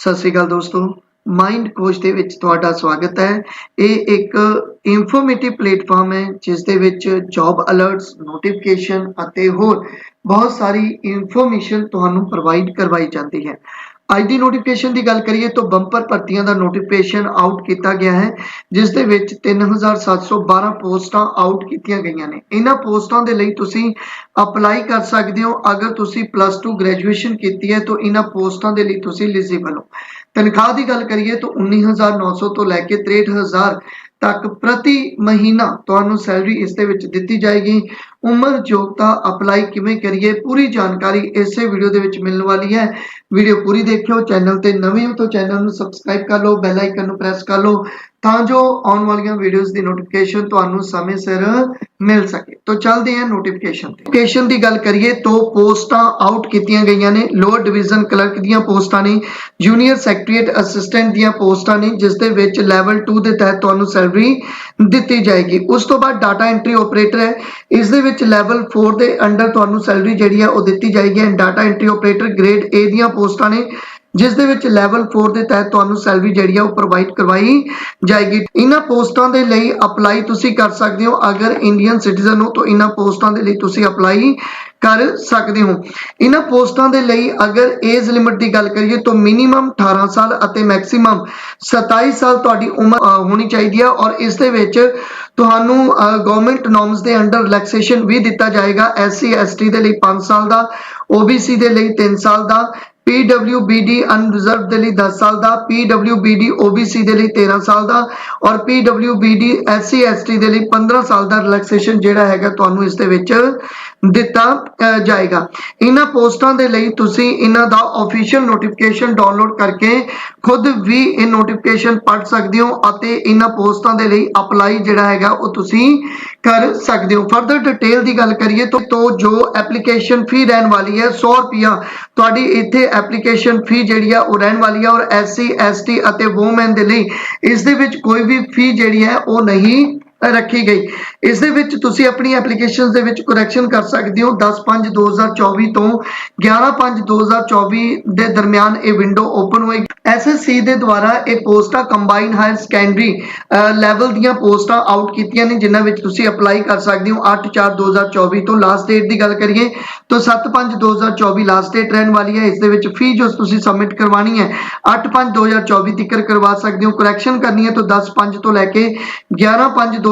ਸਤਿ ਸ਼੍ਰੀ ਅਕਾਲ ਦੋਸਤੋ। Mind coach ਦੇ ਵਿੱਚ ਤੁਹਾਡਾ ਸਵਾਗਤ ਹੈ। ਇਹ ਇੱਕ ਇਨਫੋਰਮੇਟਿਵ ਪਲੇਟਫਾਰਮ ਹੈ, ਜਿਸ ਦੇ ਵਿੱਚ ਜੌਬ ਅਲਰਟਸ ਨੋਟੀਫਿਕੇਸ਼ਨ ਅਤੇ ਹੋਰ ਬਹੁਤ ਸਾਰੀ ਇਨਫੋਰਮੇਸ਼ਨ ਤੁਹਾਨੂੰ ਪ੍ਰੋਵਾਈਡ ਕਰਵਾਈ ਜਾਂਦੀ ਹੈ। ਅੱਜ ਦੀ ਨੋਟੀਫਿਕੇਸ਼ਨ ਦੀ ਗੱਲ ਕਰੀਏ ਤਾਂ ਬੰਪਰ ਭਰਤੀਆਂ ਦਾ ਨੋਟੀਫਿਕੇਸ਼ਨ ਆਊਟ ਕੀਤਾ ਗਿਆ ਹੈ, ਜਿਸ ਦੇ ਵਿੱਚ 3712 ਪੋਸਟਾਂ ਆਊਟ ਕੀਤੀਆਂ ਗਈਆਂ ਨੇ। ਇਹਨਾਂ ਪੋਸਟਾਂ ਦੇ ਲਈ ਤੁਸੀਂ ਅਪਲਾਈ ਕਰ ਸਕਦੇ ਹੋ। ਅਗਰ ਤੁਸੀਂ ਪਲੱਸ 2 ਗ੍ਰੈਜੂਏਸ਼ਨ ਕੀਤੀ ਹੈ, ਤਾਂ ਇਹਨਾਂ ਪੋਸਟਾਂ ਦੇ ਲਈ ਤੁਸੀਂ ਐਲੀਜੀਬਲ ਹੋ। ਤਨਖਾਹ ਦੀ ਗੱਲ ਕਰੀਏ ਤਾਂ 19900 ਤੋਂ ਲੈ ਕੇ 63000 ਤੱਕ ਪ੍ਰਤੀ ਮਹੀਨਾ ਤੁਹਾਨੂੰ ਸੈਲਰੀ ਇਸ ਦੇ ਵਿੱਚ ਦਿੱਤੀ ਜਾਏਗੀ। ਉਮਰ ਯੋਗਤਾ ਅਪਲਾਈ ਕਿਵੇਂ ਕਰੀਏ, ਪੂਰੀ ਜਾਣਕਾਰੀ ਇਸੇ ਵੀਡੀਓ ਦੇ ਵਿੱਚ ਮਿਲਣ ਵਾਲੀ ਹੈ। ਵੀਡੀਓ ਪੂਰੀ ਦੇਖਿਓ ਚੈਨਲ ਤੇ ਨਵੇਂ ਹੋ ਤਾਂ ਚੈਨਲ ਨੂੰ ਸਬਸਕ੍ਰਾਈਬ ਕਰ ਲਓ ਬੈਲ ਆਈਕਨ ਨੂੰ ਪ੍ਰੈਸ ਕਰ ਲਓ। ਤਾਂ ਜੋ ਆਉਣ ਵਾਲੀਆਂ ਵੀਡੀਓਜ਼ ਦੀ ਨੋਟੀਫਿਕੇਸ਼ਨ ਤੁਹਾਨੂੰ ਸਮੇਂ ਸਿਰ ਮਿਲ ਸਕੇ। ਤਾਂ ਚੱਲਦੇ ਹਾਂ ਨੋਟੀਫਿਕੇਸ਼ਨ ਤੇ। ਨੋਟੀਫਿਕੇਸ਼ਨ ਦੀ ਗੱਲ ਕਰੀਏ ਤਾਂ ਪੋਸਟਾਂ ਆਊਟ ਕੀਤੀਆਂ ਗਈਆਂ ਨੇ। ਲੋਅਰ ਡਿਵੀਜ਼ਨ ਕਲਰਕ ਦੀਆਂ ਪੋਸਟਾਂ ਨੇ ਜੂਨੀਅਰ ਸੈਕਟਰੀਏਟ ਅਸਿਸਟੈਂਟ ਦੀਆਂ ਪੋਸਟਾਂ ਨੇ, ਜਿਸ ਦੇ ਵਿੱਚ ਲੈਵਲ 2 ਦੇ ਤਹਿਤ ਤੁਹਾਨੂੰ ਸੈਲਰੀ ਦਿੱਤੀ ਜਾਏਗੀ। ਉਸ ਤੋਂ ਬਾਅਦ ਡਾਟਾ ਐਂਟਰੀ ਆਪਰੇਟਰ ਹੈ। ਇਸ ਦੇ ਵਿੱਚ ਲੈਵਲ 4 ਦੇ ਅੰਡਰ ਤੁਹਾਨੂੰ ਸੈਲਰੀ ਜਿਹੜੀ ਹੈ ਉਹ ਦਿੱਤੀ ਜਾਏਗੀ। And data entry operator grade A ਦੀਆਂ ਪੋਸਟਾਂ ਨੇ। ਜਿਸ ਦੇ ਵਿੱਚ ਲੈਵਲ 4 ਦੇ ਤਹਿਤ ਤੁਹਾਨੂੰ ਸੈਲਰੀ ਜਿਹੜੀ ਆ ਉਹ ਪ੍ਰੋਵਾਈਡ ਕਰਵਾਈ ਜਾਏਗੀ। ਇਹਨਾਂ ਪੋਸਟਾਂ ਦੇ ਲਈ ਅਪਲਾਈ ਤੁਸੀਂ ਕਰ ਸਕਦੇ ਹੋ। ਅਗਰ ਇੰਡੀਅਨ ਸਿਟੀਜ਼ਨ ਹੋ ਤਾਂ ਇਹਨਾਂ ਪੋਸਟਾਂ ਦੇ ਲਈ ਤੁਸੀਂ ਅਪਲਾਈ ਕਰ ਸਕਦੇ ਹੋ। ਇਹਨਾਂ ਪੋਸਟਾਂ ਦੇ ਲਈ ਅਗਰ ਏਜ ਲਿਮਿਟ ਦੀ ਗੱਲ ਕਰੀਏ ਤਾਂ ਮਿਨੀਮਮ 18 ਸਾਲ ਅਤੇ ਮੈਕਸਿਮਮ 27 ਸਾਲ ਤੁਹਾਡੀ ਉਮਰ ਹੋਣੀ ਚਾਹੀਦੀ ਹੈ ਔਰ ਇਸ ਦੇ ਵਿੱਚ ਤੁਹਾਨੂੰ ਗਵਰਨਮੈਂਟ ਨੋਰਮਸ ਦੇ ਅੰਡਰ ਰਿਲੈਕਸੇਸ਼ਨ ਵੀ ਦਿੱਤਾ ਜਾਏਗਾ। ਐਸਸੀ ਐਸਟੀ ਦੇ ਲਈ 5 ਸਾਲ ਦਾ OBC ਦੇ ਲਈ 3 ਸਾਲ ਦਾ PWBD ਅਨਰਿਜ਼ਰਵਡ ਦੇ ਲਈ 10 ਸਾਲ ਦਾ PWBD OBC ਦੇ ਲਈ 13 ਸਾਲ ਦਾ ਔਰ PWBD SC ST ਦੇ ਲਈ 15 ਸਾਲ ਦਾ ਰਿਲੈਕਸੇਸ਼ਨ ਜਿਹੜਾ ਹੈਗਾ ਤੁਹਾਨੂੰ ਇਸ ਦੇ ਵਿੱਚ ਦਿੱਤਾ ਅਹ, ਜਾਏਗਾ। ਇਹਨਾਂ ਪੋਸਟਾਂ ਦੇ ਲਈ ਤੁਸੀਂ ਇਹਨਾਂ ਦਾ ਅਫੀਸ਼ੀਅਲ ਨੋਟੀਫਿਕੇਸ਼ਨ ਡਾਊਨਲੋਡ ਕਰਕੇ ਖੁਦ ਵੀ ਇਹ ਨੋਟੀਫਿਕੇਸ਼ਨ ਪੜ੍ਹ ਸਕਦੇ ਹੋ ਅਤੇ ਇਹਨਾਂ ਪੋਸਟਾਂ ਦੇ ਲਈ ਅਪਲਾਈ ਜਿਹੜਾ ਹੈਗਾ ਉਹ ਤੁਸੀਂ ਕਰ ਸਕਦੇ ਹੋ। ਫਰਦਰ ਡਿਟੇਲ ਦੀ ਗੱਲ ਕਰੀਏ ਤਾਂ ਤੋਂ ਜੋ ਐਪਲੀਕੇਸ਼ਨ ਫੀ ਰਹਿਣ ਵਾਲੀ ਹੈ 100 ਰੁਪਿਆ ਤੁਹਾਡੀ ਇੱਥੇ ਐਪਲੀਕੇਸ਼ਨ ਫੀ ਜਿਹੜੀ ਆ ਉਹ ਰਹਿਣ ਵਾਲੀ ਹੈ ਔਰ ਐਸਸੀ, ਐਸਟੀ ਅਤੇ ਵੂਮਨ ਦੇ ਲਈ ਇਸ ਦੇ ਵਿੱਚ ਕੋਈ ਵੀ ਫੀ ਜਿਹੜੀ ਹੈ ਉਹ ਨਹੀਂ ਰੱਖੀ ਗਈ। ਇਸ ਦੇ ਵਿੱਚ ਤੁਸੀਂ ਆਪਣੀ ਐਪਲੀਕੇਸ਼ਨਸ ਦੇ ਵਿੱਚ ਕਰੈਕਸ਼ਨ ਕਰ ਸਕਦੇ ਹੋ 10/5/2024 ਤੋਂ 11/5/2024 ਦੇ ਦਰਮਿਆਨ ਇਹ ਵਿੰਡੋ ਓਪਨ ਹੋਏਗੀ। ਐਸਐਸਸੀ ਦੇ ਦੁਆਰਾ ਇਹ ਪੋਸਟਾਂ ਕੰਬਾਈਨ ਹਾਇਰ ਸੈਕੰਡਰੀ ਲੈਵਲ ਦੀਆਂ ਪੋਸਟਾਂ ਆਊਟ ਕੀਤੀਆਂ ਨੇ, ਜਿਨ੍ਹਾਂ ਵਿੱਚ ਤੁਸੀਂ ਅਪਲਾਈ ਕਰ ਸਕਦੇ ਹੋ 8/4/2024 ਤੋਂ ਲਾਸਟ ਡੇਟ ਦੀ ਗੱਲ ਕਰੀਏ ਤਾਂ 7/5/2024 ਲਾਸਟ ਡੇਟ ਰਹਿਣ ਵਾਲੀ ਹੈ। ਇਸ ਦੇ ਵਿੱਚ ਫੀ ਜੋ ਤੁਸੀਂ ਸਬਮਿਟ ਕਰਵਾਣੀ ਹੈ 8/5/2024 ਤੱਕ ਕਰਵਾ ਸਕਦੇ ਹੋ। ਕਰੈਕਸ਼ਨ ਕਰਨੀ ਹੈ ਤਾਂ 10/5 ਤੋਂ ਲੈ ਕੇ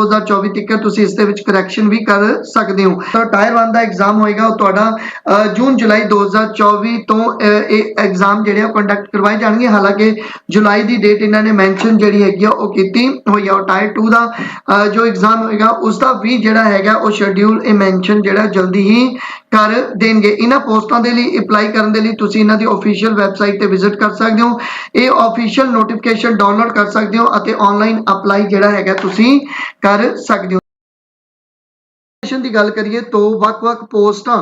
11/5/2024 ਤੱਕ ਤੁਸੀਂ ਇਸ ਦੇ ਵਿੱਚ ਕਰੈਕਸ਼ਨ ਵੀ ਕਰ ਸਕਦੇ ਹੋ। ਤਾਂ ਟਾਇਰ 1 ਦਾ ਐਗਜ਼ਾਮ ਹੋਏਗਾ, ਉਹ ਤੁਹਾਡਾ ਜੂਨ, ਜੁਲਾਈ 2024 ਤੋਂ ਇਹ ਐਗਜ਼ਾਮ ਜਿਹੜੇ ਆ ਕੰਡਕਟ ਕਰਵਾਏ ਜਾਣਗੇ। ਹਾਲਾਂਕਿ ਜੁਲਾਈ ਦੀ ਡੇਟ ਇਹਨਾਂ ਨੇ ਮੈਂਸ਼ਨ ਜਿਹੜੀ ਹੈਗੀ ਆ, ਉਹ ਕੀਤੀ ਹੋਈ ਆ। ਟਾਇਰ 2 ਦਾ ਜੋ ਐਗਜ਼ਾਮ ਹੋਏਗਾ, ਉਸ ਦਾ ਵੀ ਜਿਹੜਾ ਹੈਗਾ, ਉਹ ਸ਼ਡਿਊਲ ਇਹ ਮੈਂਸ਼ਨ ਜਿਹੜਾ ਜਲਦੀ ਹੀ ਕਰ ਦੇਣਗੇ। ਇਹਨਾਂ ਪੋਸਟਾਂ ਦੇ ਲਈ ਅਪਲਾਈ ਕਰਨ ਦੇ ਲਈ ਤੁਸੀਂ ਇਹਨਾਂ ਦੀ ਅਫੀਸ਼ੀਅਲ ਵੈਬਸਾਈਟ ਤੇ ਵਿਜ਼ਿਟ ਕਰ ਸਕਦੇ ਹੋ। ਇਹ ਅਫੀਸ਼ੀਅਲ ਨੋਟੀਫਿਕੇਸ਼ਨ ਡਾਊਨਲੋਡ ਕਰ ਸਕਦੇ ਹੋ ਅਤੇ ਆਨਲਾਈਨ ਅਪਲਾਈ ਜਿਹੜਾ ਹੈਗਾ ਤੁਸੀਂ ਕਰ ਸਕਦੇ ਹੋ। ਐਜੂਕੇਸ਼ਨ ਦੀ ਗੱਲ ਕਰੀਏ ਤਾਂ ਵੱਖ-ਵੱਖ ਪੋਸਟਾਂ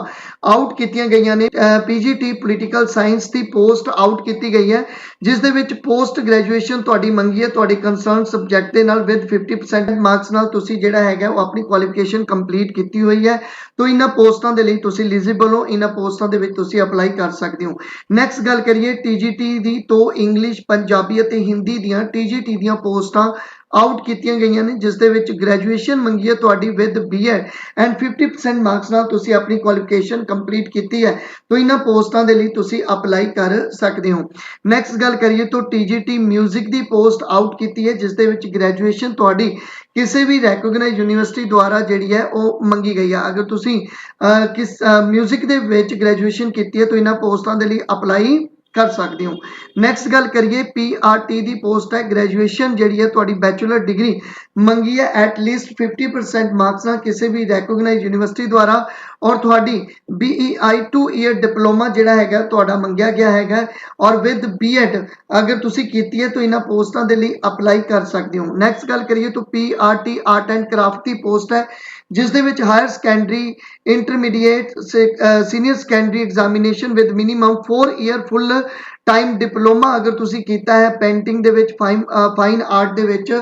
ਆਊਟ ਕੀਤੀਆਂ ਗਈਆਂ ਨੇ। ਪੀਜੀਟੀ ਪੋਲੀਟੀਕਲ ਸਾਇੰਸ ਦੀ ਪੋਸਟ ਆਊਟ ਕੀਤੀ ਗਈ ਹੈ, ਜਿਸ ਦੇ ਵਿੱਚ ਪੋਸਟ ਗ੍ਰੈਜੂਏਸ਼ਨ ਤੁਹਾਡੀ ਮੰਗੀ ਹੈ, ਤੁਹਾਡੇ ਕੰਸਰਨ ਸਬਜੈਕਟ ਦੇ ਨਾਲ ਵਿਦ 50% ਮਾਰਕਸ ਨਾਲ ਤੁਸੀਂ ਜਿਹੜਾ ਹੈਗਾ ਉਹ ਆਪਣੀ ਕੁਆਲੀਫਿਕੇਸ਼ਨ ਕੰਪਲੀਟ ਕੀਤੀ ਹੋਈ ਹੈ। ਤਾਂ ਇਹਨਾਂ ਪੋਸਟਾਂ ਦੇ ਲਈ ਤੁਸੀਂ ਐਲੀਜੀਬਲ ਹੋ, ਇਹਨਾਂ ਪੋਸਟਾਂ ਦੇ ਵਿੱਚ ਤੁਸੀਂ ਅਪਲਾਈ ਕਰ ਸਕਦੇ ਹੋ। ਨੈਕਸਟ ਗੱਲ ਕਰੀਏ ਟੀਜੀਟੀ ਦੀ, ਤੋਂ ਇੰਗਲਿਸ਼ ਪੰਜਾਬੀ ਅਤੇ ਹਿੰਦੀ ਦੀਆਂ ਟੀਜੀਟੀ ਦੀਆਂ ਪੋਸਟਾਂ ਆਊਟ ਕੀਤੀਆਂ ਗਈਆਂ ਨੇ ਜਿਸ ਦੇ ਵਿੱਚ ਗ੍ਰੈਜੂਏਸ਼ਨ ਮੰਗੀ ਹੈ ਤੁਹਾਡੀ ਵਿਦ ਬੀਐਡ ਐਂਡ 50% ਮਾਰਕਸ ਨਾਲ ਤੁਸੀਂ ਆਪਣੀ ਕੁਆਲੀਫਿਕੇਸ਼ਨ ਕੰਪਲੀਟ ਕੀਤੀ ਹੈ ਤਾਂ ਇਹਨਾਂ ਪੋਸਟਾਂ ਦੇ ਲਈ ਤੁਸੀਂ ਅਪਲਾਈ ਕਰ ਸਕਦੇ ਹੋ ਨੈਕਸਟ ਗੱਲ ਕਰੀਏ ਤਾਂ ਟੀਜੀਟੀ 뮤직 ਦੀ ਪੋਸਟ ਆਊਟ ਕੀਤੀ ਹੈ ਜਿਸ ਦੇ ਵਿੱਚ ਗ੍ਰੈਜੂਏਸ਼ਨ ਤੁਹਾਡੀ ਕਿਸੇ ਵੀ ਰੈਕੋਗਨਾਈਜ਼ ਯੂਨੀਵਰਸਿਟੀ ਦੁਆਰਾ ਜਿਹੜੀ ਹੈ ਉਹ ਮੰਗੀ ਗਈ ਹੈ ਅਗਰ ਤੁਸੀਂ ਅਹ, ਕਿਸ 뮤직 ਦੇ ਵਿੱਚ ਗ੍ਰੈਜੂਏਸ਼ਨ ਕੀਤੀ ਹੈ ਤਾਂ ਇਹਨਾਂ ਪੋਸਟਾਂ ਦੇ ਲਈ ਅਪਲਾਈ ਕਰ ਸਕਦੇ ਹੋ। ਨੈਕਸਟ ਗੱਲ ਕਰੀਏ ਪੀਆਰਟੀ ਦੀ ਪੋਸਟ ਹੈ ਗ੍ਰੈਜੂਏਸ਼ਨ ਜਿਹੜੀ ਹੈ ਤੁਹਾਡੀ ਬੈਚਲਰ ਡਿਗਰੀ ਮੰਗੀ ਹੈ ਐਟ ਲੀਸਟ 50% ਮਾਰਕਸ ਨਾਲ ਕਿਸੇ ਵੀ ਰੈਕੋਗਨਾਈਜ਼ ਯੂਨੀਵਰਸਿਟੀ ਦੁਆਰਾ ਔਰ ਤੁਹਾਡੀ BEI 2 ਇਅਰ ਡਿਪਲੋਮਾ ਜਿਹੜਾ ਹੈਗਾ, ਤੁਹਾਡਾ ਮੰਗਿਆ ਗਿਆ ਹੈਗਾ ਔਰ ਵਿਦ ਬੀਐਡ ਅਗਰ ਤੁਸੀਂ ਕੀਤੀ ਹੈ ਤਾਂ ਇਹਨਾਂ ਪੋਸਟਾਂ ਦੇ ਲਈ ਅਪਲਾਈ ਕਰ ਸਕਦੇ ਹੋ। ਨੈਕਸਟ ਗੱਲ ਕਰੀਏ ਤਾਂ ਪੀਆਰਟੀ ਆਰਟ ਐਂਡ ਕਰਾਫਟ ਦੀ ਪੋਸਟ ਹੈ। ਜਿਸ ਦੇ ਵਿੱਚ higher secondary, intermediate senior secondary examination with minimum 4 year full time diploma ਅਗਰ ਤੁਸੀਂ ਕੀਤਾ ਹੈ ਪੇਂਟਿੰਗ ਦੇ ਵਿੱਚ, ਫਾਈਨ ਫਾਈਨ ਆਰਟ ਦੇ ਵਿੱਚ,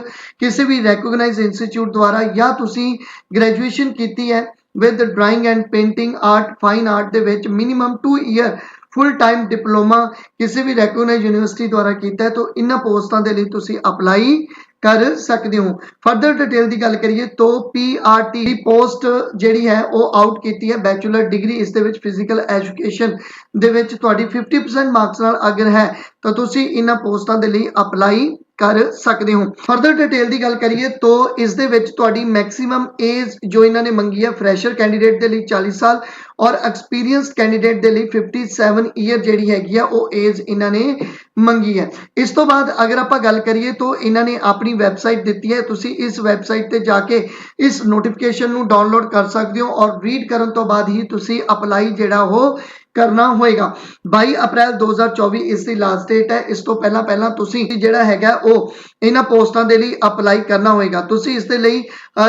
ਕਿਸੇ ਵੀ ਰੈਕੋਗਨਾਈਜ਼ ਇੰਸਟੀਚਿਊਟ ਦੁਆਰਾ ਜਾਂ ਤੁਸੀਂ ਗ੍ਰੈਜੂਏਸ਼ਨ ਕੀਤੀ ਹੈ with drawing and painting art fine art ਦੇ ਵਿੱਚ minimum 2 year full time diploma ਕਿਸੇ ਵੀ ਰੈਕਗਨਾਈਜ਼ ਯੂਨੀਵਰਸਿਟੀ ਦੁਆਰਾ ਕੀਤਾ ਹੈ, ਤਾਂ ਇਹਨਾਂ ਪੋਸਟਾਂ ਦੇ ਲਈ ਤੁਸੀਂ ਅਪਲਾਈ ਕਰ ਸਕਦੇ ਹੋ। ਫਰਦਰ ਡਿਟੇਲ ਦੀ ਗੱਲ ਕਰੀਏ ਤਾਂ ਪੀਆਰਟੀ ਦੀ ਪੋਸਟ ਜਿਹੜੀ ਹੈ, ਉਹ ਆਊਟ ਕੀਤੀ ਹੈ। ਬੈਚਲਰ ਡਿਗਰੀ ਇਸ ਦੇ ਵਿੱਚ ਫਿਜ਼ੀਕਲ ਐਜੂਕੇਸ਼ਨ ਦੇ ਵਿੱਚ ਤੁਹਾਡੀ 50% ਮਾਰਕਸ ਨਾਲ ਅਗਰ ਹੈ, ਤਾਂ ਤੁਸੀਂ ਇਹਨਾਂ ਪੋਸਟਾਂ ਦੇ ਲਈ ਅਪਲਾਈ ਕਰ ਸਕਦੇ ਹੋ। ਫਰਦਰ ਡਿਟੇਲ ਦੀ ਗੱਲ ਕਰੀਏ ਤਾਂ ਇਸ ਦੇ ਵਿੱਚ ਤੁਹਾਡੀ ਮੈਕਸਿਮਮ ਏਜ ਜੋ ਇਹਨਾਂ ਨੇ ਮੰਗੀ ਹੈ ਫਰੈਸ਼ਰ ਕੈਂਡੀਡੇਟ ਦੇ ਲਈ 40 ਸਾਲ ਔਰ ਐਕਸਪੀਰੀਅੰਸ ਕੈਂਡੀਡੇਟ ਦੇ ਲਈ 57 ਈਅਰ ਜਿਹੜੀ ਹੈਗੀ ਆ, ਉਹ ਏਜ ਇਹਨਾਂ ਨੇ ਮੰਗੀ ਹੈ। ਇਸ ਤੋਂ ਬਾਅਦ ਅਗਰ ਆਪਾਂ ਗੱਲ ਕਰੀਏ ਤਾਂ ਇਹਨਾਂ ਨੇ ਆਪਣੀ ਵੈਬਸਾਈਟ ਦਿੱਤੀ ਹੈ। ਤੁਸੀਂ ਇਸ ਵੈਬਸਾਈਟ ਤੇ ਜਾ ਕੇ ਇਸ ਨੋਟੀਫਿਕੇਸ਼ਨ ਨੂੰ ਡਾਊਨਲੋਡ ਕਰ ਸਕਦੇ ਹੋ ਔਰ ਰੀਡ ਕਰਨ ਤੋਂ ਬਾਅਦ ਹੀ ਤੁਸੀਂ ਅਪਲਾਈ ਜਿਹੜਾ ਉਹ ਕਰਨਾ ਹੋਏਗਾ। 22 ਅਪ੍ਰੈਲ 2024 ਇਸ ਦੀ ਲਾਸਟ ਡੇਟ ਹੈ। ਇਸ ਤੋਂ ਪਹਿਲਾਂ ਪਹਿਲਾਂ ਤੁਸੀਂ ਜਿਹੜਾ ਹੈਗਾ ਉਹ ਇਹਨਾਂ ਪੋਸਟਾਂ ਦੇ ਲਈ ਅਪਲਾਈ ਕਰਨਾ ਹੋਏਗਾ। ਤੁਸੀਂ ਇਸ ਦੇ ਲਈ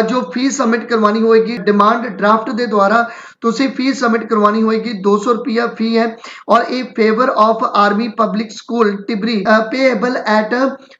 ਜੋ ਫੀਸ ਸਬਮਿਟ ਕਰਵਾਉਣੀ ਹੋਏਗੀ ਡਿਮਾਂਡ ਡਰਾਫਟ ਦੇ ਦੁਆਰਾ ਤੁਸੀਂ ਫੀਸ ਸਬਮਿਟ ਕਰਵਾਉਣੀ ਹੋਏਗੀ। 200 ਰੁਪਿਆ ਫੀ ਹੈ ਔਰ ਇਹ favour of army public school Tibri payable at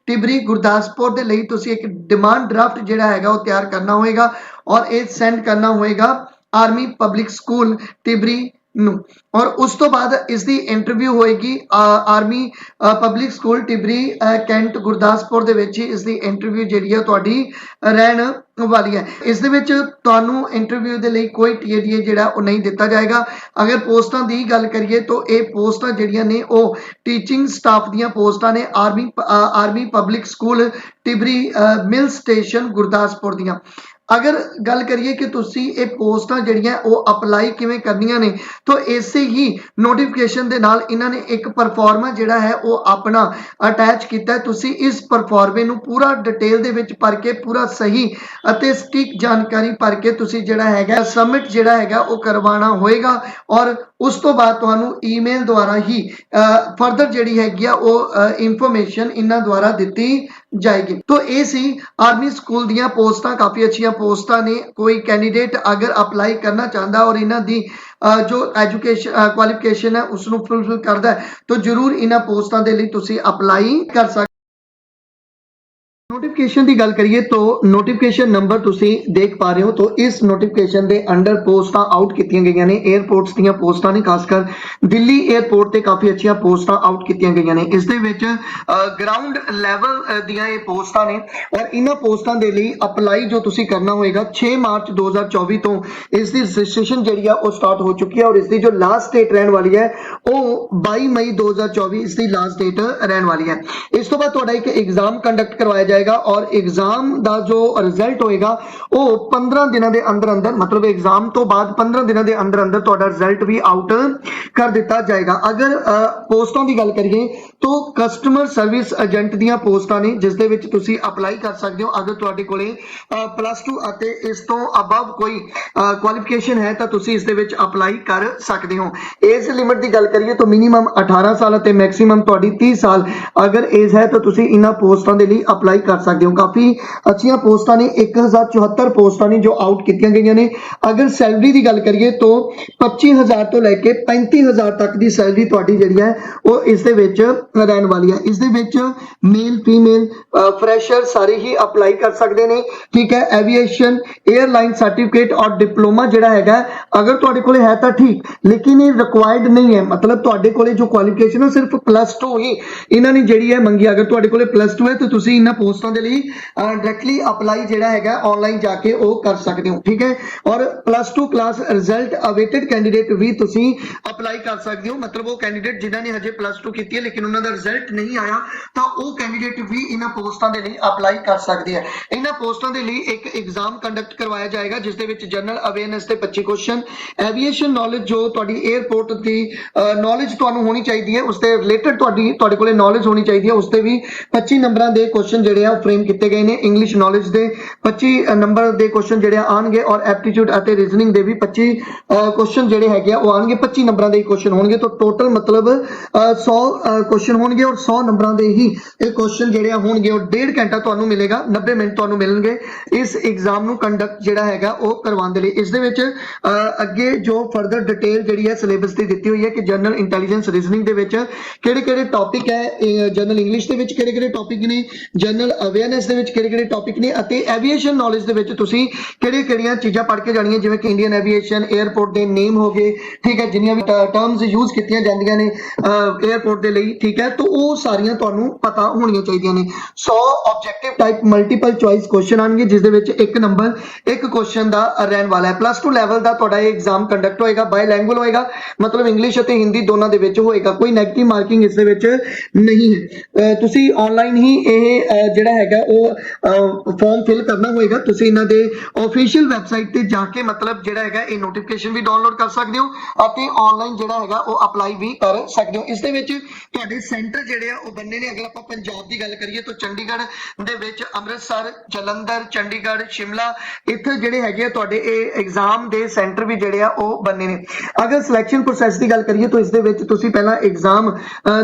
Tibri Gurdaspur ਦੇ ਲਈ ਤੁਸੀਂ ਇੱਕ ਡਿਮਾਂਡ ਡਰਾਫਟ ਜਿਹੜਾ ਹੈਗਾ ਉਹ ਤਿਆਰ ਕਰਨਾ ਹੋਏਗਾ ਔਰ ਇਹ ਸੈਂਡ ਕਰਨਾ ਹੋਏਗਾ ਆਰਮੀ ਪਬਲਿਕ ਸਕੂਲ ਟਿਬਰੀ ਨੂੰ। ਔਰ ਉਸ ਤੋਂ ਬਾਅਦ ਇਸ ਦੀ ਇੰਟਰਵਿਊ ਹੋਏਗੀ army public school Tibri cantt Gurdaspur ਦੇ ਵਿੱਚ ਹੀ ਇਸ ਦੀ ਇੰਟਰਵਿਊ ਜਿਹੜੀ ਹੈ ਤੁਹਾਡੀ ਰਹਿਣ ਵਾਲੀ ਹੈ। ਇਸ ਦੇ ਵਿੱਚ ਤੁਹਾਨੂੰ ਇੰਟਰਵਿਊ ਦੇ ਲਈ ਕੋਈ ਟੀਏਡੀਏ ਜਿਹੜਾ ਉਹ ਨਹੀਂ ਦਿੱਤਾ ਜਾਏਗਾ। ਅਗਰ ਪੋਸਟਾਂ ਦੀ ਗੱਲ ਕਰੀਏ ਤਾਂ ਇਹ ਪੋਸਟਾਂ ਜਿਹੜੀਆਂ ਨੇ ਉਹ ਟੀਚਿੰਗ ਸਟਾਫ ਦੀਆਂ ਪੋਸਟਾਂ ਨੇ army army public school Tibri mil station Gurdaspur ਦੀਆਂ। ਅਗਰ ਗੱਲ ਕਰੀਏ ਕਿ ਤੁਸੀਂ ਇਹ ਪੋਸਟਾਂ ਜਿਹੜੀਆਂ ਉਹ ਅਪਲਾਈ ਕਿਵੇਂ ਕਰਨੀਆਂ ਨੇ, ਤਾਂ ਇਸੇ ਹੀ ਨੋਟੀਫਿਕੇਸ਼ਨ ਦੇ ਨਾਲ ਇਹਨਾਂ ਨੇ ਇੱਕ ਪਰਫਾਰਮਾ ਜਿਹੜਾ ਹੈ ਉਹ ਆਪਣਾ ਅਟੈਚ ਕੀਤਾ ਤੁਸੀਂ ਇਸ ਪਰਫਾਰਮੇ ਨੂੰ ਪੂਰਾ ਡਿਟੇਲ ਦੇ ਵਿੱਚ ਭਰ ਕੇ, ਪੂਰਾ ਸਹੀ ਅਤੇ ਸਟਿਕ ਜਾਣਕਾਰੀ ਭਰ ਕੇ ਤੁਸੀਂ ਜਿਹੜਾ ਹੈਗਾ ਸਬਮਿਟ ਜਿਹੜਾ ਹੈਗਾ ਉਹ ਕਰਵਾਉਣਾ ਹੋਏਗਾ ਔਰ ਉਸ ਤੋਂ ਬਾਅਦ ਤੁਹਾਨੂੰ ਈਮੇਲ ਦੁਆਰਾ ਹੀ ਫਰਦਰ ਜਿਹੜੀ ਹੈਗੀ ਆ ਉਹ ਇਨਫੋਰਮੇਸ਼ਨ ਇਹਨਾਂ ਦੁਆਰਾ ਦਿੱਤੀ ਜਾਏਗੀ। ਤੋਂ ਇਹ ਸੀ ਆਰਮੀ ਸਕੂਲ ਦੀਆਂ ਪੋਸਟਾਂ। ਕਾਫੀ ਅੱਛੀਆਂ ਪੋਸਟਾਂ ਨੇ। ਕੋਈ ਕੈਂਡੀਡੇਟ ਅਗਰ ਅਪਲਾਈ ਕਰਨਾ ਚਾਹੁੰਦਾ ਔਰ ਇਹਨਾਂ ਦੀ ਜੋ ਐਜੂਕੇਸ਼ਨ ਕੁਆਲੀਫਿਕੇਸ਼ਨ ਹੈ ਉਸ ਨੂੰ ਫੁੱਲਫਿਲ ਕਰਦਾ ਹੈ, ਤਾਂ ਜਰੂਰ ਇਹਨਾਂ ਪੋਸਟਾਂ ਦੇ ਲਈ ਤੁਸੀਂ ਅਪਲਾਈ ਕਰ ਸਕਦੇ ਨੋਟੀਫਿਕੇਸ਼ਨ ਦੀ ਗੱਲ ਕਰੀਏ ਤਾਂ ਨੋਟੀਫਿਕੇਸ਼ਨ ਨੰਬਰ ਤੁਸੀਂ ਦੇਖ ਪਾ ਰਹੇ ਹੋ ਤਾਂ ਇਸ ਨੋਟੀਫਿਕੇਸ਼ਨ ਦੇ ਅੰਡਰ ਪੋਸਟਾਂ ਆਊਟ ਕੀਤੀਆਂ ਗਈਆਂ ਨੇ 에ਅਰਪੋਰਟਸ ਦੀਆਂ ਪੋਸਟਾਂ ਨੇ, ਖਾਸ ਕਰ ਦਿੱਲੀ 에ਅਰਪੋਰਟ ਤੇ ਕਾਫੀ ਅੱਛੀਆਂ ਪੋਸਟਾਂ ਆਊਟ ਕੀਤੀਆਂ ਗਈਆਂ ਨੇ। ਇਸ ਦੇ ਵਿੱਚ ਗਰਾਊਂਡ ਲੈਵਲ ਦੀਆਂ ਇਹ ਪੋਸਟਾਂ ਨੇ ਔਰ ਇਹਨਾਂ ਪੋਸਟਾਂ ਦੇ ਲਈ ਅਪਲਾਈ ਜੋ ਤੁਸੀਂ ਕਰਨਾ ਹੋਏਗਾ 6 ਮਾਰਚ 2024 ਤੋਂ ਇਸ ਦੀ ਰਜਿਸਟ੍ਰੇਸ਼ਨ ਜਿਹੜੀ ਆ ਉਹ ਸਟਾਰਟ ਹੋ ਚੁੱਕੀ ਹੈ ਔਰ ਇਸ ਦੀ ਜੋ ਲਾਸਟ ਡੇਟ ਰਹਿਣ ਵਾਲੀ ਹੈ, ਉਹ 22 ਮਈ 2024 ਇਸ ਦੀ ਲਾਸਟ ਡੇਟ ਰਹਿਣ ਵਾਲੀ ਹੈ। ਇਸ ਤੋਂ ਬਾਅਦ ਤੁਹਾਡਾ ਇੱਕ ਐਗਜ਼ਾਮ ਕੰਡਕਟ ਕਰਵਾਇਆ ਜਾਏਗਾ ਔਰ ਐਗਜ਼ਾਮ ਦਾ ਜੋ ਰਿਜ਼ਲਟ ਹੋਏਗਾ, ਉਹ 15 ਦਿਨਾਂ ਦੇ ਅੰਦਰ ਅੰਦਰ, ਮਤਲਬ ਐਗਜ਼ਾਮ ਤੋਂ ਬਾਅਦ 15 ਦਿਨਾਂ ਦੇ ਅੰਦਰ ਅੰਦਰ ਤੁਹਾਡਾ ਰਿਜ਼ਲਟ ਵੀ ਆਊਟ ਕਰ ਦਿੱਤਾ ਜਾਏਗਾ। ਅਗਰ ਪੋਸਟਾਂ ਦੀ ਗੱਲ ਕਰੀਏ, ਤਾਂ ਕਸਟਮਰ ਸਰਵਿਸ ਏਜੰਟ ਦੀਆਂ ਪੋਸਟਾਂ ਨੇ, ਜਿਸ ਦੇ ਵਿੱਚ ਤੁਸੀਂ ਅਪਲਾਈ ਕਰ ਸਕਦੇ ਹੋ। ਅਗਰ ਤੁਹਾਡੇ ਕੋਲੇ ਪਲੱਸ 2 ਅਤੇ ਇਸ ਤੋਂ ਅਬਵ ਕੋਈ ਕੁਆਲੀਫਿਕੇਸ਼ਨ ਹੈ, ਤਾਂ ਤੁਸੀਂ ਇਸ ਦੇ ਵਿੱਚ ਅਪਲਾਈ ਕਰ ਸਕਦੇ ਹੋ। ਏਜ ਲਿਮਿਟ ਦੀ ਗੱਲ ਕਰੀਏ ਤਾਂ ਮਿਨੀਮਮ 18 ਸਾਲ ਅਤੇ ਮੈਕਸਿਮਮ ਤੁਹਾਡੀ 30 ਸਾਲ। ਅਗਰ ਏਜ ਹੈ ਤਾਂ ਤੁਸੀਂ ਇਹਨਾਂ ਪੋਸਟਾਂ ਦੇ ਲਈ ਅਪਲਾਈ ਕਰ ਸਕਦੇ ਹੋ। ਕਾਫੀ ਅੱਛੀਆਂ ਪੋਸਟਾਂ ਨੇ 1074 ਪੋਸਟਾਂ ਨੇ ਜੋ ਆਊਟ ਕੀਤੀਆਂ ਗਈਆਂ ਨੇ। ਅਗਰ ਸੈਲਰੀ ਦੀ ਗੱਲ ਕਰੀਏ ਤਾਂ 25000 ਤੋਂ ਲੈ ਕੇ 35000 ਤੱਕ ਦੀ ਸੈਲਰੀ ਤੁਹਾਡੀ ਜਿਹੜੀ ਹੈ, ਉਹ ਇਸ ਦੇ ਵਿੱਚ ਰਹਿਣ ਵਾਲੀ ਹੈ। ਇਸ ਦੇ ਵਿੱਚ ਮੇਲ ਫੀਮੇਲ ਫਰੈਸ਼ਰ ਸਾਰੇ ਹੀ ਅਪਲਾਈ ਕਰ ਸਕਦੇ ਨੇ। ਠੀਕ ਹੈ ਐਵੀਏਸ਼ਨ 에ਅਰਲਾਈਨ ਸਰਟੀਫਿਕੇਟ ਔਰ ਡਿਪਲੋਮਾ ਜਿਹੜਾ ਹੈਗਾ, ਅਗਰ ਤੁਹਾਡੇ ਕੋਲ ਹੈ ਤਾਂ ਠੀਕ, ਲੇਕਿਨ ਇਹ ਰਿਕੁਆਇਰਡ ਨਹੀਂ ਹੈ। ਮਤਲਬ ਤੁਹਾਡੇ ਕੋਲੇ ਜੋ ਕੁਆਲੀਫਿਕੇਸ਼ਨ ਹੈ ਸਿਰਫ ਪਲੱਸ 2 ਹੀ ਇਹਨਾਂ ਨੇ ਜਿਹੜੀ ਹੈ ਮੰਗੀ। ਅਗਰ ਤੁਹਾਡੇ ਕੋਲੇ ਪਲੱਸ 2 ਹੈ, ਤਾਂ ਤੁਸੀਂ ਇਹਨਾਂ ਪੋਸਟਾਂ ਦੇ ਲਈ ਡਾਇਰੈਕਟਲੀ ਅਪਲਾਈ ਜਿਹੜਾ ਹੈਗਾ ਆਨਲਾਈਨ ਜਾ ਕੇ ਉਹ ਕਰ ਸਕਦੇ ਹੋ, ਠੀਕ ਹੈ? ਔਰ plus 2 class result awaited candidate ਵੀ ਤੁਸੀਂ ਅਪਲਾਈ ਕਰ ਸਕਦੇ ਹੋ। ਮਤਲਬ ਉਹ ਕੈਂਡੀਡੇਟ ਜਿਨ੍ਹਾਂ ਨੇ ਹਜੇ ਪਲੱਸ 2 ਕੀਤੀ ਹੈ, ਲੇਕਿਨ ਉਹਨਾਂ ਦਾ ਰਿਜ਼ਲਟ ਨਹੀਂ ਆਇਆ, ਤਾਂ ਉਹ ਕੈਂਡੀਡੇਟ ਵੀ ਇਹਨਾਂ ਪੋਸਟਾਂ ਦੇ ਲਈ ਅਪਲਾਈ ਕਰ ਸਕਦੇ ਆ ਇਹਨਾਂ ਪੋਸਟਾਂ ਦੇ ਲਈ ਇੱਕ ਐਗਜ਼ਾਮ ਕੰਡਕਟ ਕਰਵਾਇਆ ਜਾਏਗਾ, ਜਿਸ ਦੇ ਵਿੱਚ ਜਨਰਲ ਅਵੇਅਰਨੈਸ ਤੇ 25 ਕੁਐਸਚਨ ਐਵੀਏਸ਼ਨ ਨੌਲੇਜ ਜੋ ਤੁਹਾਡੀ 에ਅਰਪੋਰਟ ਦੀ ਨੌਲੇਜ ਤੁਹਾਨੂੰ ਹੋਣੀ ਚਾਹੀਦੀ ਹੈ ਉਸ ਦੇ ਰਿਲੇਟਡ ਤੁਹਾਡੀ ਤੁਹਾਡੇ ਕੋਲੇ ਨੌਲੇਜ ਹੋਣੀ ਚਾਹੀਦੀ ਹੈ ਉਸ ਤੇ ਵੀ 25 ਨੰਬਰਾਂ ਦੇ ਕੁਐਸਚਨ ਜਿਹੜੇ ਆ ਉਹ ਫਰੇਮ ਕੀਤੇ ਗਏ ਨੇ ਇੰਗਲਿਸ਼ ਨੌਲੇਜ ਦੇ 25 ਨੰਬਰ ਦੇ ਕੁਐਸਚਨ ਜਿਹੜੇ ਆਣਗੇ ਔਰ ਐਪਟੀਟਿਊਡ ਅਤੇ ਰੀਜ਼ਨਿੰਗ ਦੇ ਵੀ 25 ਕੁਐਸਚਨ ਜਿਹੜੇ ਹੈਗੇ ਆ ਉਹ ਆਣਗੇ 25 ਨੰਬਰਾਂ ਦੇ ਕੁਐਸਚਨ ਹੋਣਗੇ ਤਾਂ ਟੋਟਲ ਮਤਲਬ ਅ, 100 ਕੁਐਸਚਨ ਹੋਣਗੇ ਔਰ 100 ਨੰਬਰਾਂ ਦੇ ਹੀ ਇਹ ਕੁਐਸਚਨ ਜਿਹੜੇ ਆ ਹੋਣਗੇ ਉਹ ਡੇਢ ਘੰਟਾ ਤੁਹਾਨੂੰ ਮਿਲੇਗਾ 90 ਮਿੰਟ ਤੁਹਾਨੂੰ ਮਿਲਣਗੇ ਇਸ ਐਗਜ਼ਾਮ ਨੂੰ ਕੰਡਕਟ ਜਿਹੜਾ ਹੈਗਾ ਉਹ ਕਰਵਾਉਣ ਦੇ ਲਈ। ਇਸ ਦੇ ਵਿੱਚ ਅ, ਅੱਗੇ ਜੋ ਫਰਦਰ ਡਿਟੇਲ ਜਿਹੜੀ ਹੈ ਸਿਲੇਬਸ ਦੀ ਦਿੱਤੀ ਹੋਈ ਹੈ ਕਿ ਜਨਰਲ ਇੰਟੈਲੀਜੈਂਸ ਇੰਟੈਲੀਜੈਂਸ ਰੀਜ਼ਨਿੰਗ ਦੇ ਵਿੱਚ ਕਿਹੜੇ ਕਿਹੜੇ ਟੌਪਿਕ ਹੈ ਜਨਰਲ ਇੰਗਲਿਸ਼ ਦੇ ਵਿੱਚ ਕਿਹੜੇ ਕਿਹੜੇ ਟੌਪਿਕ ਨੇ ਜਨਰਲ ਅਵੇਅਰਨੈਸ ਦੇ ਵਿੱਚ ਕਿਹੜੇ ਕਿਹੜੇ ਟੌਪਿਕ ਨੇ ਅਤੇ ਐਵੀਏਸ਼ਨ ਨੌਲੇਜ ਦੇ ਵਿੱਚ ਤੁਸੀਂ ਕਿਹੜੇ ਕਿਹੜੀਆਂ ਚੀਜ਼ਾਂ ਪੜ੍ਹ ਕੇ ਜਾਣੀਆਂ, ਜਿਵੇਂ ਕਿ ਇੰਡੀਅਨ ਐਵੀਏਸ਼ਨ 에ਅਰਪੋਰਟ ਦੇ ਨੇਮ ਹੋ ਗਏ, ਠੀਕ ਹੈ, ਜਿੰਨੀਆਂ ਵੀ ਟਰਮਸ ਯੂਜ਼ ਕੀਤੀਆਂ ਜਾਂਦੀਆਂ ਨੇ 에ਅਰਪੋਰਟ ਦੇ ਲਈ, ਠੀਕ ਹੈ, ਤਾਂ ਉਹ ਸਾਰੀਆਂ ਤੁਹਾਨੂੰ ਪਤਾ ਹੋਣੀਆਂ ਚਾਹੀਦੀਆਂ ਨੇ। 100 objective type multiple choice question ਆਣਗੇ ਜਿਸ ਦੇ ਵਿੱਚ ਇੱਕ ਨੰਬਰ ਇੱਕ ਕੁਐਸਚਨ ਦਾ ਰਹਿਣ ਵਾਲਾ ਹੈ। ਪਲੱਸ 2 ਲੈਵਲ ਦਾ ਤੁਹਾਡਾ ਇਹ ਐਗਜ਼ਾਮ ਕੰਡਕਟ ਹੋਏਗਾ ਬਾਇਲੈਂਗੁਅਲ ਹੋਏਗਾ, ਮਤਲਬ ਇੰਗਲਿਸ਼ ਅਤੇ ਹਿੰਦੀ ਦੋਨਾਂ ਦੇ ਵਿੱਚ ਹੋਏਗਾ, ਕੋਈ 네ਗੇਟਿਵ ਮਾਰਕਿੰਗ ਇਸ ਦੇ ਵਿੱਚ ਨਹੀਂ ਹੈ। ਤੁਸੀਂ ਆਨਲਾਈਨ ਹੀ ਇਹ ਜਿਹੜਾ ਹੈਗਾ, ਉਹ ਫਾਰਮ ਫਿਲ ਕਰਨਾ ਹੋਏਗਾ। ਤੁਸੀਂ ਇਹਨਾਂ ਦੇ ਅਫੀਸ਼ੀਅਲ ਵੈਬਸਾਈਟ ਤੇ ਜਾ ਕੇ ਮਤਲਬ ਜਿਹੜਾ ਹੈਗਾ, ਇਹ ਨੋਟੀਫਿਕੇਸ਼ਨ ਵੀ ਡਾਊਨਲੋਡ ਕਰ ਸਕਦੇ ਹੋ ਅਤੇ ਆਨਲਾਈਨ ਜਿਹੜਾ ਹੈਗਾ, ਉਹ ਅਪਲਾਈ ਵੀ ਕਰ ਸਕਦੇ ਹੋ। ਇਸ ਦੇ ਵਿੱਚ ਤੁਹਾਡੇ ਸੈਂਟਰ ਜਿਹੜੇ ਆ, ਉਹ ਬੰਨੇ ਨੇ। ਅਗਰ ਆਪਾਂ ਪੰਜਾਬ ਦੀ ਗੱਲ ਕਰੀਏ ਤਾਂ ਚੰਡੀਗੜ੍ਹ ਦੇ ਵਿੱਚ ਅੰਮ੍ਰਿਤਸਰ, ਜਲੰਧਰ, ਚੰਡੀਗੜ੍ਹ, ਸ਼ਿਮਲਾ, ਇੱਥੇ ਜਿਹੜੇ ਹੈਗੇ ਆ, ਤੁਹਾਡੇ ਇਹ ਐਗਜ਼ਾਮ ਦੇ ਸੈਂਟਰ ਵੀ ਜਿਹੜੇ ਆ, ਉਹ ਬੰਨੇ ਨੇ। ਅਗਰ ਸਿਲੈਕਸ਼ਨ ਪ੍ਰੋਸੈਸ ਦੀ ਗੱਲ ਕਰੀਏ ਤਾਂ ਇਸ ਦੇ ਵਿੱਚ ਤੁਸੀਂ ਪਹਿਲਾਂ ਐਗਜ਼ਾਮ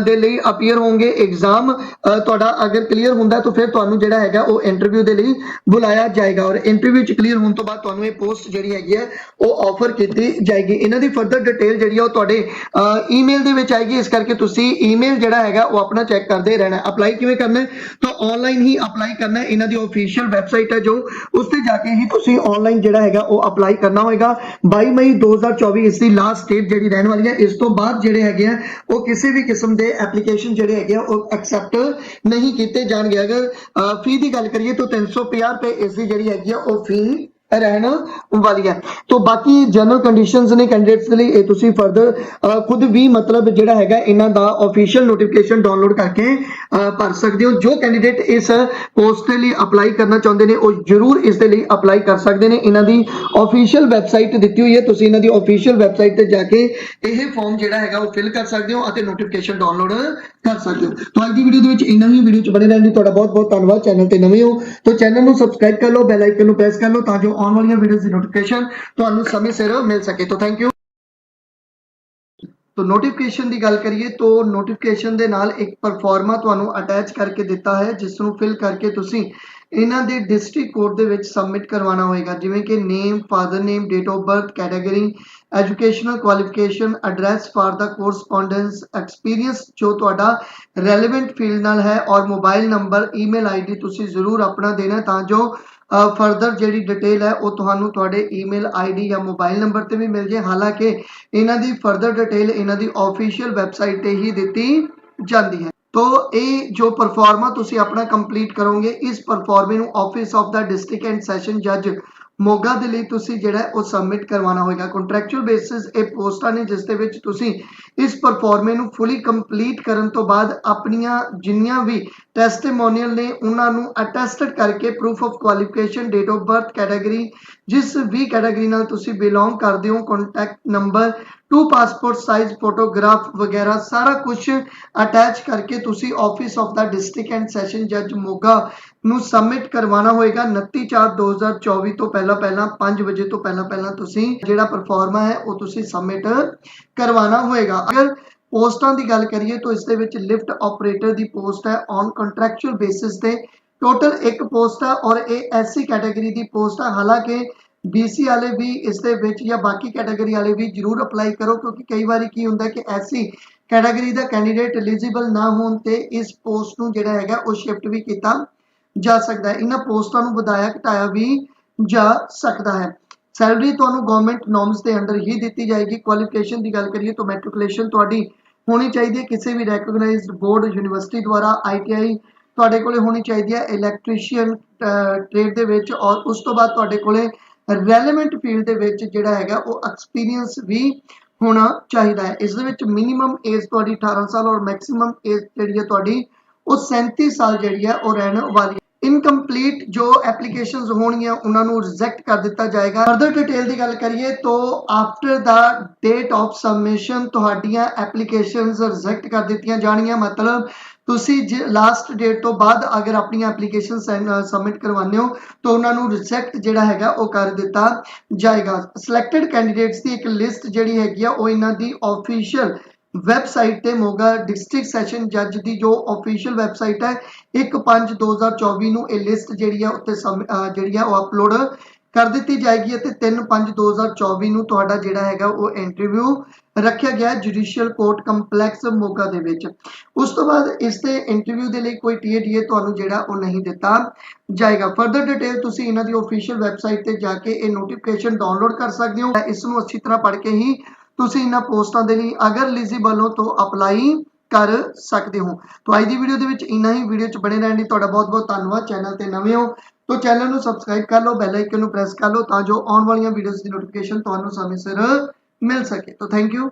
ਦੇ ਲਈ ਅਪੀਅਰ ਹੋਵੋਗੇ। ਐਗਜ਼ਾਮ ਤੁਹਾਡਾ ਅਗਰ ਕਲੀਅਰ ਹੁੰਦਾ ਤਾਂ ਫਿਰ ਤੁਹਾਨੂੰ ਜਿਹੜਾ ਹੈਗਾ ਉਹ ਇੰਟਰਵਿਊ ਦੇ ਲਈ ਬੁਲਾਇਆ ਜਾਏਗਾ। ਔਰ ਇੰਟਰਵਿਊ ਚ ਕਲੀਅਰ ਹੋਣ ਤੋਂ ਬਾਅਦ ਤੁਹਾਨੂੰ ਇਹ ਪੋਸਟ ਜਿਹੜੀ ਹੈਗੀ ਹੈ, ਉਹ ਆਫਰ ਕੀਤੀ ਜਾਏਗੀ। ਇਹਨਾਂ ਦੀ ਫਰਦਰ ਡਿਟੇਲ ਜਿਹੜੀ ਆ ਉਹ ਤੁਹਾਡੇ ਈਮੇਲ ਦੇ ਵਿੱਚ ਆਏਗੀ। ਇਸ ਕਰਕੇ ਤੁਸੀਂ ਈਮੇਲ ਜਿਹੜਾ ਹੈਗਾ ਉਹ ਆਪਣਾ ਚੈੱਕ ਕਰਦੇ ਰਹਿਣਾ। ਅਪਲਾਈ ਕਿਵੇਂ ਕਰਨਾ ਹੈ? ਤਾਂ ਆਨਲਾਈਨ ਹੀ ਅਪਲਾਈ ਕਰਨਾ ਹੈ। ਇਹਨਾਂ ਦੀ ਅਫੀਸ਼ੀਅਲ ਵੈਬਸਾਈਟ ਹੈ ਜੋ। ਉਸ ਤੇ ਜਾ ਕੇ ਹੀ ਤੁਸੀਂ ਆਨਲਾਈਨ ਜਿਹੜਾ ਹੈਗਾ ਉਹ ਅਪਲਾਈ ਕਰਨਾ ਹੋਏਗਾ। 22 ਮਈ 2024 ਇਸ ਦੀ ਲਾਸਟ ਡੇਟ ਜਿਹੜੀ ਰਹਿਣ ਵਾਲੀ ਹੈ, ਇਸ ਤੋਂ ਬਾਅਦ ਜਿਹੜੇ ਹੈਗੇ ਆ, ਉਹ ਕਿਸੇ ਵੀ ਕਿਸਮ ਦੇ ਐਪਲੀਕੇਸ਼ਨ ਜਿਹੜੇ ਹੈਗੇ ਆ, ਉਹ ਐਕਸੈਪਟ ਨਹੀਂ ਕੀਤੇ ਜਾਣਗੇ। ਅਗਰ ਫੀ ਦੀ ਗੱਲ ਕਰੀਏ ਤਾਂ 350 ਰੁਪਏ ਇਸ ਦੀ ਜਿਹੜੀ ਹੈਗੀ ਆ, ਉਹ ਫੀ ਰਹਿਣ ਵਾਲੀ ਹੈ ਤੋਂ ਬਾਕੀ ਜਨਰਲ ਕੰਡੀਸ਼ਨਸ ਨੇ ਕੈਂਡੀਡੇਟਸ ਲਈ ਇਹ ਤੁਸੀਂ ਫਰਦਰ ਖੁਦ ਵੀ ਮਤਲਬ ਜਿਹੜਾ ਹੈਗਾ ਇਹਨਾਂ ਦਾ ਅਫੀਸ਼ੀਅਲ ਨੋਟੀਫਿਕੇਸ਼ਨ ਡਾਊਨਲੋਡ ਕਰਕੇ ਭਰ ਸਕਦੇ ਹੋ। ਜੋ ਕੈਂਡੀਡੇਟ ਇਸ ਪੋਸਟ ਲਈ ਅਪਲਾਈ ਕਰਨਾ ਚਾਹੁੰਦੇ ਨੇ, ਉਹ ਜਰੂਰ ਇਸ ਦੇ ਲਈ ਅਪਲਾਈ ਕਰ ਸਕਦੇ ਨੇ। ਇਹਨਾਂ ਦੀ ਅਫੀਸ਼ੀਅਲ ਵੈਬਸਾਈਟ ਦਿੱਤੀ ਹੋਈ ਹੈ। ਤੁਸੀਂ ਇਹਨਾਂ ਦੀ ਅਫੀਸ਼ੀਅਲ ਵੈਬਸਾਈਟ ਤੇ ਜਾ ਕੇ ਇਹ ਫਾਰਮ ਜਿਹੜਾ ਹੈਗਾ ਉਹ ਫਿਲ ਕਰ ਸਕਦੇ ਹੋ ਅਤੇ ਨੋਟੀਫਿਕੇਸ਼ਨ ਡਾਊਨਲੋਡ ਕਰ ਸਕਦੇ ਹੋ। ਤਾਂ ਅੱਜ ਦੀ ਵੀਡੀਓ ਦੇ ਵਿੱਚ ਇੰਨਾ ਹੀ। ਵੀਡੀਓ ਚ ਬਣੇ ਰਹਿਣ ਲਈ ਤੁਹਾਡਾ ਬਹੁਤ ਬਹੁਤ ਧੰਨਵਾਦ। ਚੈਨਲ ਤੇ ਨਵੇਂ ਹੋ ਤਾਂ ਚੈਨਲ ਨੂੰ ਸਬਸਕ੍ਰਾਈਬ ਕਰ ਲਓ ਬੈਲ ਆਈਕਨ ਨੂੰ ਪ੍ਰੈਸ ਕਰ ਲਓ ਤਾਂ ਜੋ ਆਉਣ ਵਾਲੀਆਂ ਵੀਡੀਓਜ਼ ਦੀ ਨੋਟੀਫਿਕੇਸ਼ਨ ਤੁਹਾਨੂੰ ਸਮੇਂ ਸਿਰ ਮਿਲ ਸਕੇ। ਤਾਂ ਥੈਂਕ ਯੂ ਤੋ ਨੋਟੀਫਿਕੇਸ਼ਨ ਦੀ ਗੱਲ ਕਰੀਏ ਤੋ ਨੋਟੀਫਿਕੇਸ਼ਨ ਦੇ ਨਾਲ ਇੱਕ ਪਰਫਾਰਮਾ ਤੁਹਾਨੂੰ ਅਟੈਚ ਕਰਕੇ ਦਿੱਤਾ ਹੈ ਜਿਸ ਨੂੰ ਫਿਲ ਕਰਕੇ ਤੁਸੀਂ ਇਹਨਾਂ ਦੇ ਡਿਸਟ੍ਰਿਕਟ ਕੋਰਟ ਦੇ ਵਿੱਚ ਸਬਮਿਟ ਕਰਵਾਉਣਾ ਹੋਏਗਾ, ਜਿਵੇਂ ਕਿ name father name date of birth category educational qualification address for the correspondence experience ਜੋ ਤੁਹਾਡਾ ਰੈਲੇਵੈਂਟ ਫੀਲਡ ਨਾਲ ਹੈ ਔਰ ਮੋਬਾਈਲ ਨੰਬਰ ਈਮੇਲ ਆਈਡੀ ਤੁਸੀਂ ਜ਼ਰੂਰ ਆਪਣਾ ਦੇਣਾ ਤਾਂ ਜੋ ਫਰਦਰ ਜਿਹੜੀ ਡਿਟੇਲ ਹੈ ਉਹ ਤੁਹਾਨੂੰ ਤੁਹਾਡੇ ਈਮੇਲ ਆਈਡੀ ਜਾਂ ਮੋਬਾਈਲ ਨੰਬਰ ਤੇ ਵੀ ਮਿਲ ਜੇ ਹਾਲਾਂਕਿ ਇਹਨਾਂ ਦੀ ਫਰਦਰ ਡਿਟੇਲ ਇਹਨਾਂ ਦੀ ਆਫੀਸ਼ੀਅਲ ਵੈਬਸਾਈਟ ਤੇ ਹੀ ਦਿੱਤੀ ਜਾਂਦੀ ਹੈ। ਤੋ ਇਹ ਜੋ ਪਰਫਾਰਮਾ ਤੁਸੀਂ ਆਪਣਾ ਕੰਪਲੀਟ ਕਰੋਗੇ, ਇਸ ਪਰਫਾਰਮੇ ਨੂੰ office of the district and session ਜੱਜ ਮੋਗਾ ਦੇ ਲਈ ਤੁਸੀਂ ਜਿਹੜਾ ਉਹ ਸਬਮਿਟ ਕਰਵਾਉਣਾ ਹੋਏਗਾ। ਕੰਟਰੈਕਚੁਅਲ ਬੇਸਿਸ ਇਹ ਪੋਸਟਾਂ ਨੇ, ਜਿਸ ਦੇ ਵਿੱਚ ਤੁਸੀਂ ਇਸ ਪਰਫਾਰਮੇ ਨੂੰ ਫੁੱਲੀ ਕੰਪਲੀਟ ਕਰਨ ਤੋਂ ਬਾਅਦ ਆਪਣੀਆਂ ਜਿੰਨੀਆਂ ਵੀ ਟੈਸਟੀਮੋਨੀਅਲ ਨੇ, ਉਹਨਾਂ ਨੂੰ ਅਟੈਸਟਡ ਕਰਕੇ proof of qualification date of birth category ਜਿਸ ਵੀ ਕੈਟਾਗਰੀ ਨਾਲ ਤੁਸੀਂ ਬਿਲੋਂਗ ਕਰਦੇ ਹੋ contact number two passport size photograph ਵਗੈਰਾ ਸਾਰਾ ਕੁਝ ਅਟੈਚ ਕਰਕੇ ਤੁਸੀਂ office of the district and session ਜੱਜ ਮੋਗਾ ਨੂੰ ਸਬਮਿਟ ਕਰਵਾਉਣਾ ਹੋਏਗਾ 29/4/2024 ਤੋਂ ਪਹਿਲਾਂ ਪਹਿਲਾਂ 5 ਵਜੇ ਤੋਂ ਪਹਿਲਾਂ ਪਹਿਲਾਂ ਤੁਸੀਂ ਜਿਹੜਾ ਪਰਫਾਰਮਾ ਹੈ ਉਹ ਤੁਸੀਂ ਸਬਮਿਟ ਕਰਵਾਉਣਾ ਹੋਏਗਾ। ਅਗਰ ਪੋਸਟਾਂ ਦੀ ਗੱਲ ਕਰੀਏ ਤਾਂ ਇਸ ਦੇ ਵਿੱਚ ਲਿਫਟ ਆਪਰੇਟਰ ਦੀ ਪੋਸਟ ਹੈ ਔਨ ਕੰਟਰੈਕਚੁਅਲ ਬੇਸਿਸ ਤੇ। ਟੋਟਲ ਇੱਕ ਪੋਸਟ ਹੈ ਔਰ ਇਹ ਐਸਸੀ ਕੈਟਾਗਰੀ ਦੀ ਪੋਸਟ ਹੈ। ਹਾਲਾਂਕਿ BC ਵਾਲੇ ਵੀ ਇਸ ਦੇ ਵਿੱਚ ਜਾਂ ਬਾਕੀ ਕੈਟਾਗਰੀ ਵਾਲੇ ਵੀ ਜਰੂਰ ਅਪਲਾਈ ਕਰੋ, ਕਿਉਂਕਿ ਕਈ ਵਾਰੀ ਕੀ ਹੁੰਦਾ ਕਿ ਐਸੀ ਕੈਟਾਗਰੀ ਦਾ ਕੈਂਡੀਡੇਟ ਐਲੀਜੀਬਲ ਨਾ ਹੋਣ ਤੇ ਇਸ ਪੋਸਟ ਨੂੰ ਜਿਹੜਾ ਹੈਗਾ ਉਹ ਸ਼ਿਫਟ ਵੀ ਕੀਤਾ ਜਾ ਸਕਦਾ ਹੈ। ਇਹਨਾਂ ਪੋਸਟਾਂ ਨੂੰ ਵਧਾਇਆ, ਘਟਾਇਆ ਵੀ ਜਾ ਸਕਦਾ ਹੈ। ਸੈਲਰੀ ਤੁਹਾਨੂੰ ਗਵਰਨਮੈਂਟ ਨੋਰਮਸ ਦੇ ਅੰਡਰ ਹੀ ਦਿੱਤੀ ਜਾਏਗੀ। ਕੁਆਲੀਫਿਕੇਸ਼ਨ ਦੀ ਗੱਲ ਕਰੀਏ ਤਾਂ ਮੈਟ੍ਰਿਕੂਲੇਸ਼ਨ ਤੁਹਾਡੀ ਹੋਣੀ ਚਾਹੀਦੀ ਹੈ। ਕਿਸੇ ਵੀ ਰੈਕਗਨਾਈਜ਼ਡ ਬੋਰਡ ਯੂਨੀਵਰਸਿਟੀ ਦੁਆਰਾ ਆਈਟੀਆਈ ਤੁਹਾਡੇ ਕੋਲੇ ਹੋਣੀ ਚਾਹੀਦੀ ਹੈ। ਇਲੈਕਟ੍ਰੀਸ਼ੀਅਨ ਟ੍ਰੇਡ ਦੇ ਵਿੱਚ ਔਰ ਉਸ ਤੋਂ ਬਾਅਦ ਤੁਹਾਡੇ ਕੋਲੇ ਰੈਲੇਵੈਂਟ ਫੀਲਡ ਦੇ ਵਿੱਚ ਜਿਹੜਾ ਹੈਗਾ ਉਹ ਐਕਸਪੀਰੀਅੰਸ ਵੀ ਹੋਣਾ ਚਾਹੀਦਾ ਹੈ। ਇਸ ਦੇ ਵਿੱਚ ਮਿਨੀਮਮ ਏਜ ਤੁਹਾਡੀ 18 ਸਾਲ ਔਰ ਮੈਕਸਿਮਮ ਏਜ ਜਿਹੜੀ ਹੈ ਤੁਹਾਡੀ ਉਹ 37 ਸਾਲ ਜਿਹੜੀ ਹੈ ਉਹ ਰਹਿਣ ਵਾਲੀ ਇਨਕੰਪਲੀਟ ਜੋ ਐਪਲੀਕੇਸ਼ਨਸ ਹੋਣਗੀਆਂ, ਉਹਨਾਂ ਨੂੰ ਰਿਜੈਕਟ ਕਰ ਦਿੱਤਾ ਜਾਏਗਾ। ਫਰਦਰ ਡਿਟੇਲ ਦੀ ਗੱਲ ਕਰੀਏ ਤਾਂ after the date of submission ਤੁਹਾਡੀਆਂ ਐਪਲੀਕੇਸ਼ਨਸ ਰਿਜੈਕਟ ਕਰ ਦਿੱਤੀਆਂ ਜਾਣਗੀਆਂ। ਮਤਲਬ ਤੁਸੀਂ ਲਾਸਟ ਡੇਟ ਤੋਂ ਬਾਅਦ ਅਗਰ ਆਪਣੀ ਐਪਲੀਕੇਸ਼ਨ ਸਬਮਿਟ ਕਰਵਾਉਂਦੇ ਹੋ, ਤਾਂ ਉਹਨਾਂ ਨੂੰ ਰਿਜੈਕਟ ਜਿਹੜਾ ਹੈਗਾ ਉਹ ਕਰ ਦਿੱਤਾ ਜਾਏਗਾ। ਸਿਲੈਕਟਡ ਕੈਂਡੀਡੇਟਸ ਦੀ ਇੱਕ ਲਿਸਟ ਜਿਹੜੀ ਹੈਗੀ ਆ, ਉਹ ਇਹਨਾਂ ਦੀ ਆਫੀਸ਼ੀਅਲ ਵੈਬਸਾਈਟ ਤੇ ਮੋਗਾ ਡਿਸਟ੍ਰਿਕਟ ਸੈਸ਼ਨ ਜੱਜ ਦੀ ਜੋ ਆਫੀਸ਼ੀਅਲ ਵੈਬਸਾਈਟ ਹੈ 1/5/2024 ਨੂੰ ਇਹ ਲਿਸਟ ਜਿਹੜੀ ਹੈ ਉੱਤੇ ਜਿਹੜੀ ਹੈ ਉਹ ਅਪਲੋਡ ਕਰ ਦਿੱਤੀ ਜਾਏਗੀ ਅਤੇ 3/5/2024 ਨੂੰ ਤੁਹਾਡਾ ਜਿਹੜਾ ਹੈਗਾ ਉਹ ਇੰਟਰਵਿਊ ਰੱਖਿਆ ਗਿਆ ਜੁਡੀਸ਼ੀਅਲ ਕੋਰਟ ਕੰਪਲੈਕਸ ਮੋਗਾ ਦੇ ਵਿੱਚ। ਉਸ ਤੋਂ ਬਾਅਦ ਇਸ ਦੇ ਇੰਟਰਵਿਊ ਦੇ ਲਈ ਕੋਈ ਟੀਏਡੀਏ ਤੁਹਾਨੂੰ ਜਿਹੜਾ ਉਹ ਨਹੀਂ ਦਿੱਤਾ ਜਾਏਗਾ। ਫਰਦਰ ਡਿਟੇਲ ਤੁਸੀਂ ਇਹਨਾਂ ਦੀ ਅਫੀਸ਼ੀਅਲ ਵੈਬਸਾਈਟ ਤੇ ਜਾ ਕੇ ਇਹ ਨੋਟੀਫਿਕੇਸ਼ਨ ਡਾਊਨਲੋਡ ਕਰ ਸਕਦੇ ਹੋ। ਇਸ ਨੂੰ ਅੱਛੀ ਤਰ੍ਹਾਂ ਪੜ੍ਹ ਕੇ ਹੀ ਤੁਸੀਂ ਇਹਨਾਂ ਪੋਸਟਾਂ ਦੇ ਲਈ ਅਗਰ ਐਲੀਜੀਬਲ ਹੋ ਤਾਂ ਅਪਲਾਈ ਕਰ ਸਕਦੇ ਹੋ। ਤਾਂ ਅੱਜ ਦੀ ਵੀਡੀਓ ਦੇ ਵਿੱਚ ਇੰਨਾ ਹੀ। ਵੀਡੀਓ 'ਚ ਬਣੇ ਰਹਿਣ ਲਈ ਤੁਹਾਡਾ ਬਹੁਤ ਬਹੁਤ ਧੰਨਵਾਦ। ਚੈਨਲ ਤੇ ਨਵੇਂ ਹੋ ਤਾਂ ਚੈਨਲ ਨੂੰ ਸਬਸਕ੍ਰਾਈਬ ਕਰ ਲਓ ਬੈਲ ਆਈਕਨ ਨੂੰ ਪ੍ਰੈਸ ਕਰ ਲਓ ਤਾਂ ਜੋ ਆਉਣ ਵਾਲੀਆਂ ਵੀਡੀਓਜ਼ ਦੀ ਨੋਟੀਫਿਕੇਸ਼ਨ ਤੁਹਾਨੂੰ ਸਮੇਂ ਸਿਰ ਮਿਲ ਸਕੇ। ਤਾਂ ਥੈਂਕ ਯੂ